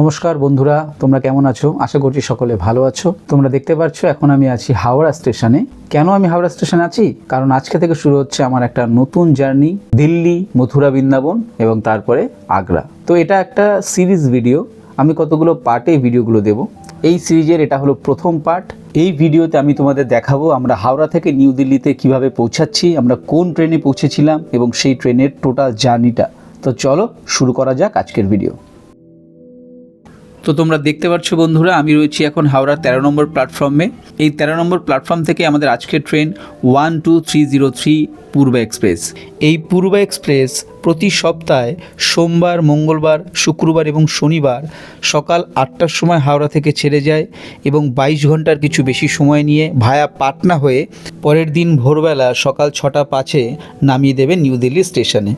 নমস্কার বন্ধুরা, তোমরা কেমন আছো? আশা করছি সকলে ভালো আছো। তোমরা দেখতে পাচ্ছ, এখন আমি আছি হাওড়া স্টেশনে। কেন আমি হাওড়া স্টেশনে আছি? কারণ আজকে থেকে শুরু হচ্ছে আমার একটা নতুন জার্নি, দিল্লি, মথুরা, বৃন্দাবন এবং তারপরে আগ্রা। তো এটা একটা সিরিজ ভিডিও। আমি কতগুলো পার্টে ভিডিওগুলো দেব। এই সিরিজের এটা হলো প্রথম পার্ট। এই ভিডিওতে আমি তোমাদের দেখাবো আমরা হাওড়া থেকে নিউ দিল্লিতে কীভাবে পৌঁছাচ্ছি, আমরা কোন ট্রেনে পৌঁছেছিলাম এবং সেই ট্রেনের টোটাল জার্নিটা। তো চলো শুরু করা যাক আজকের ভিডিও। তো তোমরা দেখতে পাচ্ছ বন্ধুরা, আমি রয়েছি এখন হাওড়া তেরো নম্বর প্ল্যাটফর্মে। এই তেরো নম্বর প্ল্যাটফর্ম থেকে আমাদের আজকের train one two three zero three Purba express. এই পূর্বা এক্সপ্রেস প্রতি সপ্তাহে সোমবার, মঙ্গলবার, শুক্রবার এবং শনিবার সকাল আটটার সময় হাওড়া থেকে ছেড়ে যায় এবং বাইশ ঘণ্টার কিছু বেশি সময় নিয়ে ভায়া পাটনা হয়ে পরের দিন ভোরবেলা সকাল ছটা পাঁচে নামিয়ে দেবে নিউ দিল্লি স্টেশনে।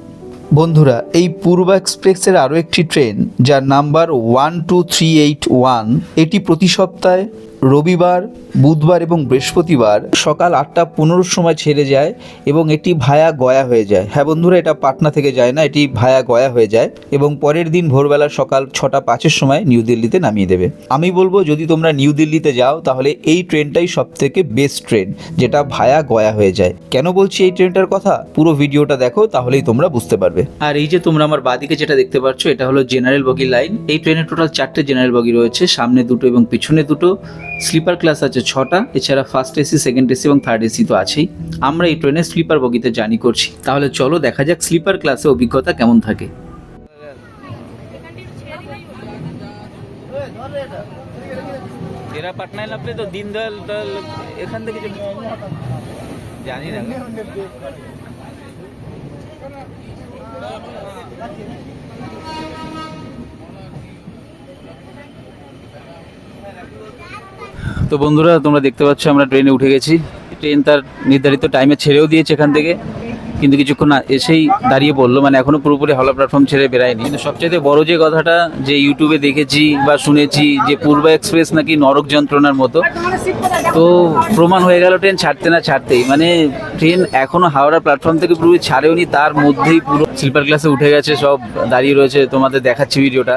বন্ধুরা, এই পূর্বা এক্সপ্রেসের আরও একটি ট্রেন, যার number one two three eight one এটি প্রতি সপ্তাহে রবিবার, বুধবার এবং বৃহস্পতিবার সকাল আটটা পনেরোর সময় ছেড়ে যায় এবং এটি ভায়া গয়া হয়ে যায়। হ্যাঁ বন্ধুরা, এটা পাটনা থেকে যায় না, এটি ভায়া গয়া হয়ে যায় এবং পরের দিন ভোরবেলা সকাল ছটা পাঁচের সময় নিউ দিল্লিতে নামিয়ে দেবে। আমি বলব, যদি তোমরা নিউ দিল্লিতে যাও, তাহলে এই ট্রেনটাই সব থেকে বেস্ট ট্রেন যেটা ভায়া গয়া হয়ে যায়। কেন বলছি এই ট্রেনটার কথা? পুরো ভিডিওটা দেখো, তাহলেই তোমরা বুঝতে পারবে। আর এই যে তোমরা আমার বাদিকে যেটা দেখতে পাচ্ছ, এটা হলো জেনারেল বগি লাইন এই ট্রেনের টোটাল চারটে জেনারেল বগি রয়েছে, সামনে দুটো এবং পিছনে দুটো। স্লিপার ক্লাস আছে ছটা, এছাড়া ফার্স্ট এসি সেকেন্ড এসি এবং থার্ড এসি তো আছেই। আমরা এই ট্রেনে স্লিপার বগিতে জার্নি করছি। তাহলে চলো দেখা যাক স্লিপার ক্লাসে অভিজ্ঞতা কেমন থাকে। তো দিন থেকে জানি না। তো বন্ধুরা, তোমরা দেখতে পাচ্ছ আমরা ট্রেনে উঠে গেছি। ট্রেন তার নির্ধারিত টাইমে ছেড়েও দিয়েছে এখান থেকে। কিন্তু কিছুক্ষণ এসেই দাঁড়িয়ে পড়ল। মানে এখনও পুরোপুরি হাওড়া প্ল্যাটফর্ম ছেড়ে বেরায়নি। কিন্তু সবচেয়ে বড় যে কথাটা যে ইউটিউবে দেখেছি বা শুনেছি যে পূর্বা এক্সপ্রেস নাকি নরক যন্ত্রণার মতো, তো প্রমাণ হয়ে গেল ট্রেন ছাড়তে না ছাড়তেই। মানে ট্রেন এখনও হাওড়া প্ল্যাটফর্ম থেকে পুরোপুরি ছাড়েওনি, তার মধ্যেই পুরো স্লিপার ক্লাসে উঠে গেছে, সব দাঁড়িয়ে রয়েছে। তোমাদের দেখাচ্ছি ভিডিওটা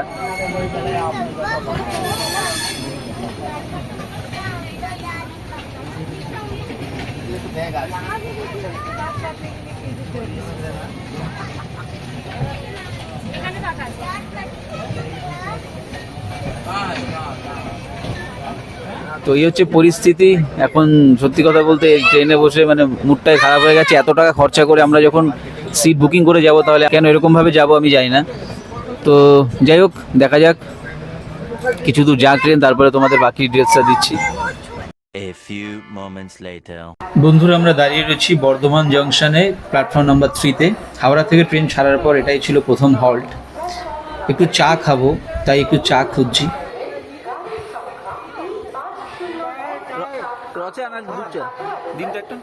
তো এই হচ্ছে পরিস্থিতি। এখন সত্যি কথা বলতে ট্রেনে বসে মানে মুডটাই খারাপ হয়ে গেছে। এত টাকা খরচা করে আমরা যখন সিট বুকিং করে যাব তাহলে কেন এরকমভাবে যাব আমি জানি না। তো যাই হোক, দেখা যাক। কিছু দূর যাক ট্রেন তারপরে তোমাদের বাকি ডিটেলসটা দিচ্ছি। A few moments later. বন্ধুরা আমরা দাঁড়িয়ে রয়েছি বর্ধমান জংশনে প্ল্যাটফর্ম নাম্বার থ্রিতে হাওড়া থেকে ট্রেন ছাড়ার পর এটাই ছিল প্রথম হল্ট একটু চা খাব তাই একটু চা খুঁজছি। দিনটা একটা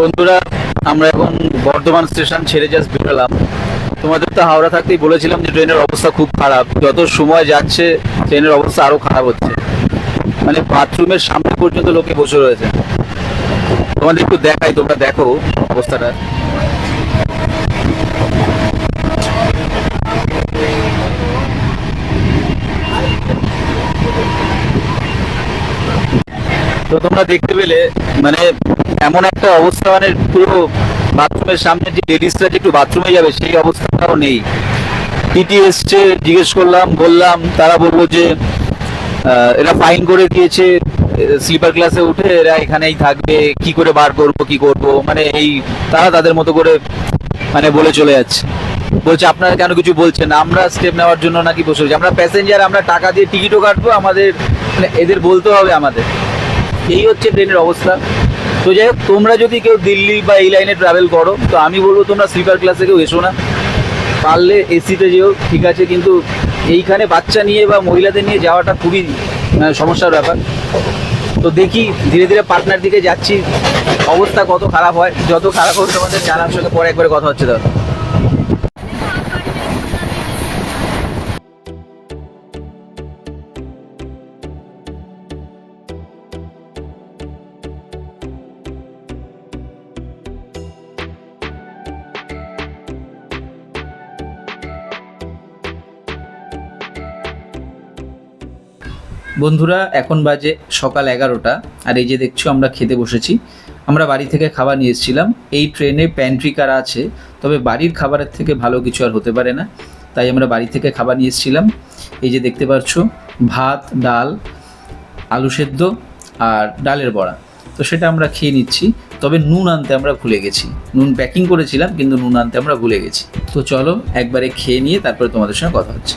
বন্ধুরা, আমরা এখন বর্ধমান স্টেশন ছেড়ে জাস্ট বেরোলাম। তোমাদের তো হাওড়া থাকতেই বলেছিলাম যে ট্রেনের অবস্থা খুব খারাপ। যত সময় যাচ্ছে, ট্রেনের অবস্থা আরও খারাপ হচ্ছে। মানে বাথরুমের সামনে পর্যন্ত লোকে বসে রয়েছে। তোমাদের একটু দেখাই, তোমরা দেখো অবস্থাটা। তো তোমরা দেখতে পেলে মানে এমন একটা অবস্থা মানে পুরো বাথরুমের সামনে যে লেডিসরা যে একটু বাথরুমে যাবে, সেই অবস্থাটাও নেই। টিটি এসছে, জিজ্ঞেস করলাম, বললাম, তারা বলল যে এরা ফাইন করে দিয়েছে স্লিপার ক্লাসে উঠে এরা এখানেই থাকবে, কি করে বার করব, কি করব মানে এই, তারা তাদের মতো করে মানে বলে চলে যাচ্ছে। বলছে, আপনারা কেন কিছু বলছেন? আমরা স্টেপ নেওয়ার জন্য নাকি বসে আমরা প্যাসেঞ্জার আমরা টাকা দিয়ে টিকিটও কাটবো, আমাদের মানে এদের বলতে হবে আমাদের। এই হচ্ছে ট্রেনের অবস্থা। তো যাই হোক, তোমরা যদি কেউ দিল্লি বা এই লাইনে ট্রাভেল করো, তো আমি বলব তোমরা স্লিপার ক্লাসে কেউ এসো না। পারলে এসিতে যেও, ঠিক আছে, কিন্তু এইখানে বাচ্চা নিয়ে বা মহিলাদের নিয়ে যাওয়াটা খুবই সমস্যার ব্যাপার। তো দেখি, ধীরে ধীরে পার্টনার দিকে যাচ্ছি। অবস্থা কত খারাপ হয়, যত খারাপ হবে তোমাদের জানার সঙ্গে পরে একবারে কথা হচ্ছে দাদা। বন্ধুরা, এখন বাজে সকাল এগারোটা, আর এই যে দেখছ আমরা খেতে বসেছি। আমরা বাড়ি থেকে খাবার নিয়ে এসেছিলাম। এই ট্রেনে প্যান্ট্রি কার আছে, তবে বাড়ির খাবারের থেকে ভালো কিছু আর হতে পারে না। তাই আমরা বাড়ি থেকে খাবার নিয়ে এসেছিলাম। এই যে দেখতে পাচ্ছ, ভাত, ডাল, আলু সেদ্ধ আর ডালের বড়া। তো সেটা আমরা খেয়ে নিচ্ছি। তবে নুন আনতে আমরা ভুলে গেছি। নুন প্যাকিং করেছিলাম, কিন্তু নুন আনতে আমরা ভুলে গেছি। তো চলো একবারে খেয়ে নিয়ে তারপরে তোমাদের সঙ্গে কথা হচ্ছে।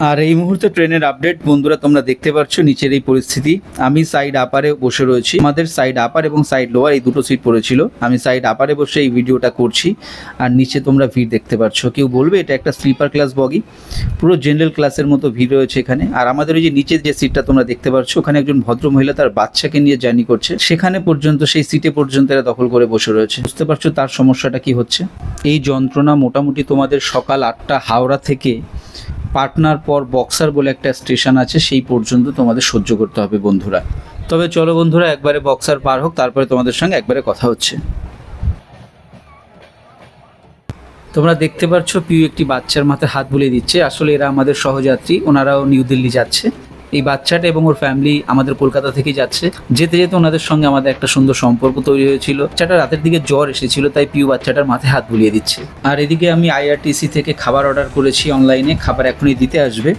আর এই মুহূর্তে ট্রেনের আপডেট বন্ধুরা তোমরা দেখতে পাচ্ছ নিচের এই পরিস্থিতি। আমি সাইড আপারে বসে রয়েছি। আমাদের সাইড আপার এবং সাইড লোয়ার এই দুটো সিট পড়েছিল। আমি সাইড আপারে বসে এই ভিডিওটা করছি। আর নিচে তোমরা ভিড় দেখতে পাচ্ছ কেউ বলবে এটা একটা স্লিপার ক্লাস বগি পুরো জেনারেল ক্লাসের মতো ভিড় রয়েছে এখানে। আর আমাদের ওই যে নিচের যে সিটটা তোমরা দেখতে পাচ্ছ ওখানে একজন ভদ্র মহিলা তার বাচ্চাকে নিয়ে জার্নি করছে। সেখানে পর্যন্ত, সেই সিটে পর্যন্ত এরা দখল করে বসে রয়েছে। বুঝতে পারছ তার সমস্যাটা কি হচ্ছে? এই যন্ত্রণা মোটামুটি তোমাদের সকাল আটটা হাওড়া থেকে পাটনার পর বক্সার বলে একটা স্টেশন আছে, সেই পর্যন্ত তোমাদের সহ্য করতে হবে বন্ধুরা। তবে চলো বন্ধুরা, একবারে বক্সার পার হোক, তারপরে তোমাদের সঙ্গে একবারে কথা হচ্ছে। তোমরা দেখতে পাচ্ছ পিউ একটি বাচ্চার মাথায় হাত বুলিয়ে দিচ্ছে। আসলে এরা আমাদের সহযাত্রী, ওনারাও নিউ দিল্লি যাচ্ছে। এই বাচ্চাটা এবং ওর ফ্যামিলি আমাদের কলকাতা থেকে যাচ্ছে। যেতে যেতে ওনাদের সঙ্গে আমাদের একটা সুন্দর সম্পর্ক তৈরি হয়েছিল। বাচ্চাটা রাতের দিকে জ্বর এসেছিল তাই পিউ বাচ্চাটার মাথায় হাত বুলিয়ে দিচ্ছে। আর এদিকে আমি আইআরটিসি থেকে খাবার অর্ডার করেছি অনলাইনে খাবার এখনই দিতে আসবে।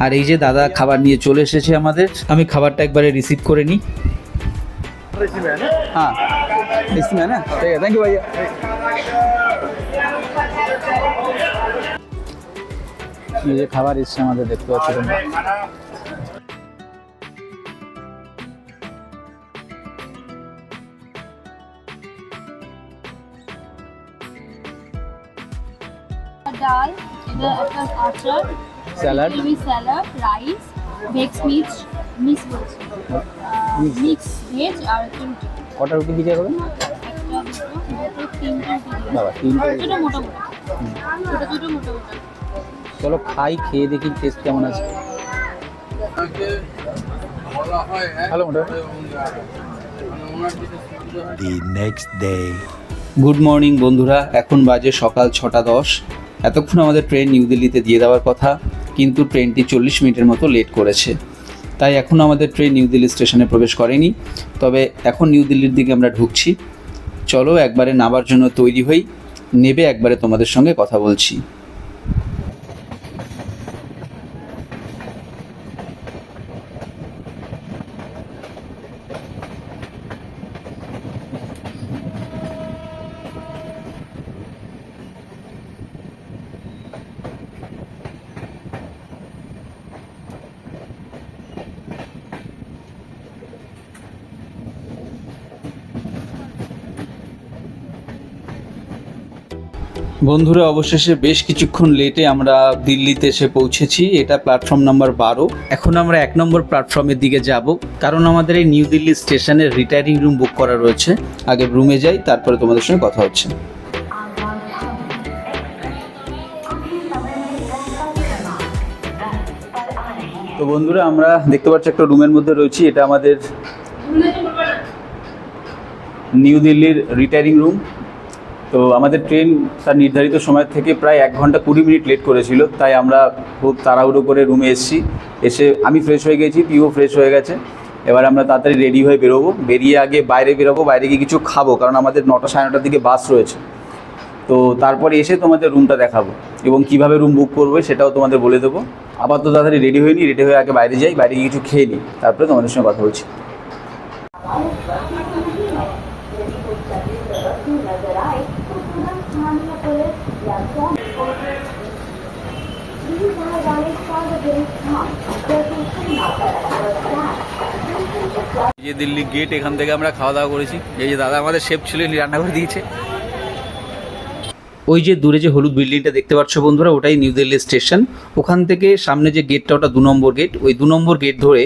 আর এই যে দাদা খাবার নিয়ে চলে এসেছে আমাদের আমি খাবারটা একবারে রিসিভ করে নিই। হ্যাঁ? থ্যাংক হ্যাঁ? ইউ ভাইয়া। এই যে খাবার এসছে আমাদের দেখতে পাচ্ছি তোমরা। ডাল এটা একটা আচার salad. Gravy salad rice veg mix mix বলছি মিক্স। ভেজ আর একটা কটা রুটি দিয়ে করবেন একটা দুটো দুটো তিনটে রুটি। দিন। বাবা তিনটে মোটা মোটা ছোটো ছোটো মোটা মোটা চলো খাই খেয়ে দেখি টেস্ট কেমন আছে। Next গুড মর্নিং বন্ধুরা। এখন বাজে সকাল ছটা দশ। এতক্ষণ আমাদের ট্রেন নিউ দিল্লিতে দিয়ে দেওয়ার কথা কিন্তু ট্রেনটি চল্লিশ মিনিটের মতো লেট করেছে। তাই এখন আমাদের ট্রেন নিউ দিল্লি স্টেশনে প্রবেশ করেনি। তবে এখন নিউ দিল্লির দিকে আমরা ঢুকছি। চলো একবারে নামার জন্য তৈরি হই। নেবে একবারে তোমাদের সঙ্গে কথা বলছি। বন্ধুরা, অবশেষে বেশ কিছুক্ষণ লেটে আমরা দিল্লিতে এসে পৌঁছেছি। এটা প্ল্যাটফর্ম নাম্বার বারো। এখন আমরা এক নম্বর প্ল্যাটফর্মের দিকে যাব। কারণ আমাদের এই নিউ দিল্লি স্টেশনের রিটায়ারিং রুম বুক করা রয়েছে। আগে রুমে যাই, তারপরে তোমাদের সঙ্গে কথা হচ্ছে। তো বন্ধুরা, আমরা দেখতে পাচ্ছি একটা রুমের মধ্যে রয়েছি। এটা আমাদের নিউ দিল্লির রিটায়ারিং রুম তো আমাদের ট্রেন তার নির্ধারিত সময় থেকে প্রায় এক ঘণ্টা কুড়ি মিনিট লেট করেছিল, তাই আমরা খুব তাড়াহুড়ো করে রুমে এসেছি। এসে আমি ফ্রেশ হয়ে গেছি, পিও ফ্রেশ হয়ে গেছে। এবার আমরা তাড়াতাড়ি রেডি হয়ে বেরোবো। বেরিয়ে আগে বাইরে বেরোবো, বাইরে গিয়ে কিছু খাব, কারণ আমাদের নটা সাড়ে নটার দিকে বাস রয়েছে। তো তারপরে এসে তোমাদের রুমটা দেখাবো এবং কীভাবে রুম বুক করবে সেটাও তোমাদের বলে দেবো। আবার তো তাড়াতাড়ি রেডি হয়ে নিই রেডি হয়ে আগে বাইরে যাই, বাইরে গিয়ে কিছু খেয়ে নিই তারপরে তোমাদের সঙ্গে কথা বলছি। যে দিল্লি গেট এখান থেকে আমরা খাওয়া দাওয়া করেছি। এই যে দাদা আমাদের শেফ ছিল রান্না করে দিয়েছে। ওই যে দূরে যে হলুদ বিল্ডিংটা দেখতে পাচ্ছ বন্ধুরা, ওটাই নিউ দিল্লি স্টেশন ওখান থেকে সামনে যে গেটটা ওটা দু নম্বর গেট ওই দু নম্বর গেট ধরে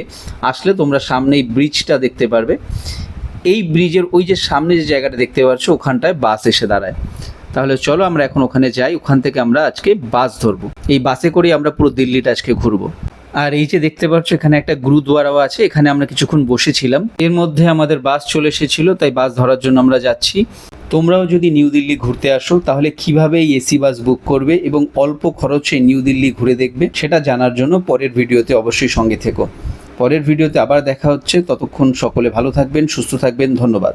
আসলে তোমরা সামনে এই ব্রিজটা দেখতে পারবে। এই ব্রিজের ওই যে সামনে যে জায়গাটা দেখতে পাচ্ছ, ওখানটায় বাস এসে দাঁড়ায়। তাহলে চলো আমরা এখন ওখানে যাই, ওখান থেকে আমরা আজকে বাস ধরবো। এই বাসে করে আমরা পুরো দিল্লিটা আজকে ঘুরবো। আর এই যে দেখতে পাচ্ছ, এখানে একটা গুরুদুয়ারাও আছে, এখানে আমরা কিছুক্ষণ বসেছিলাম। এর মধ্যে আমাদের বাস চলে এসেছিল, তাই বাস ধরার জন্য আমরা যাচ্ছি। তোমরাও যদি নিউ দিল্লি ঘুরতে আসো, তাহলে কীভাবে এই এসি বাস বুক করবে এবং অল্প খরচে নিউ দিল্লি ঘুরে দেখবে, সেটা জানার জন্য পরের ভিডিওতে অবশ্যই সঙ্গে থেকো। পরের ভিডিওতে আবার দেখা হচ্ছে, ততক্ষণ সকলে ভালো থাকবেন, সুস্থ থাকবেন, ধন্যবাদ।